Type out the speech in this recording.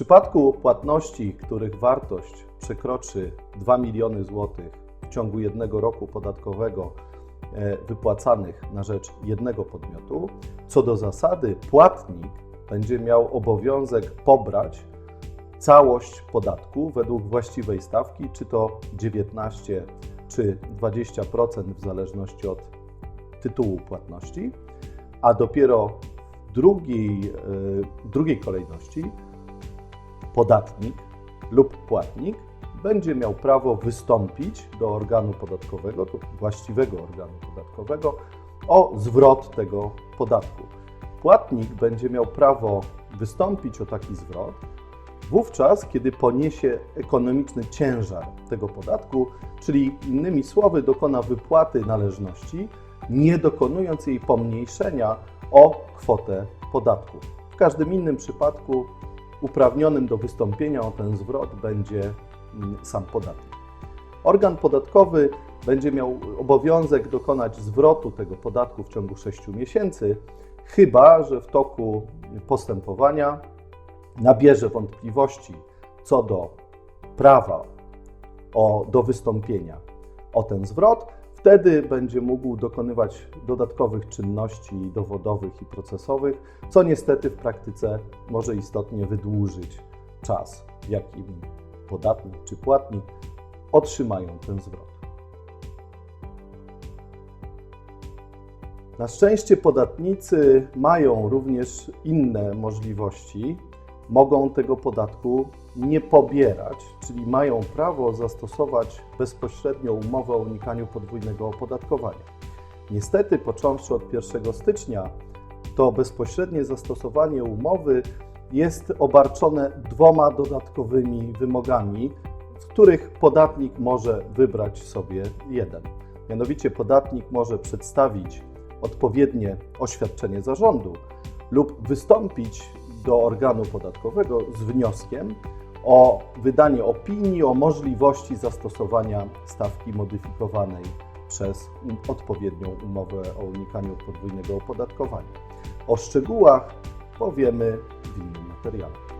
przypadku płatności, których wartość przekroczy 2 miliony złotych w ciągu jednego roku podatkowego e, wypłacanych na rzecz jednego podmiotu, co do zasady płatnik będzie miał obowiązek pobrać całość podatku według właściwej stawki, czy to 19 czy 20% w zależności od tytułu płatności, a dopiero w drugiej, e, drugiej kolejności podatnik lub płatnik będzie miał prawo wystąpić do organu podatkowego, do właściwego organu podatkowego o zwrot tego podatku. Płatnik będzie miał prawo wystąpić o taki zwrot wówczas, kiedy poniesie ekonomiczny ciężar tego podatku, czyli innymi słowy dokona wypłaty należności, nie dokonując jej pomniejszenia o kwotę podatku. W każdym innym przypadku uprawnionym do wystąpienia o ten zwrot będzie mm, sam podatnik. Organ podatkowy będzie miał obowiązek dokonać zwrotu tego podatku w ciągu 6 miesięcy, chyba że w toku postępowania nabierze wątpliwości co do prawa o, do wystąpienia o ten zwrot, wtedy będzie mógł dokonywać dodatkowych czynności dowodowych i procesowych, co niestety w praktyce może istotnie wydłużyć czas, w jakim podatnik czy płatnik otrzymają ten zwrot. Na szczęście podatnicy mają również inne możliwości. Mogą tego podatku nie pobierać, czyli mają prawo zastosować bezpośrednio umowę o unikaniu podwójnego opodatkowania. Niestety, począwszy od 1 stycznia, to bezpośrednie zastosowanie umowy jest obarczone dwoma dodatkowymi wymogami, z których podatnik może wybrać sobie jeden. Mianowicie podatnik może przedstawić odpowiednie oświadczenie zarządu lub wystąpić do organu podatkowego z wnioskiem o wydanie opinii o możliwości zastosowania stawki modyfikowanej przez odpowiednią umowę o unikaniu podwójnego opodatkowania. O szczegółach powiemy w innym materiale.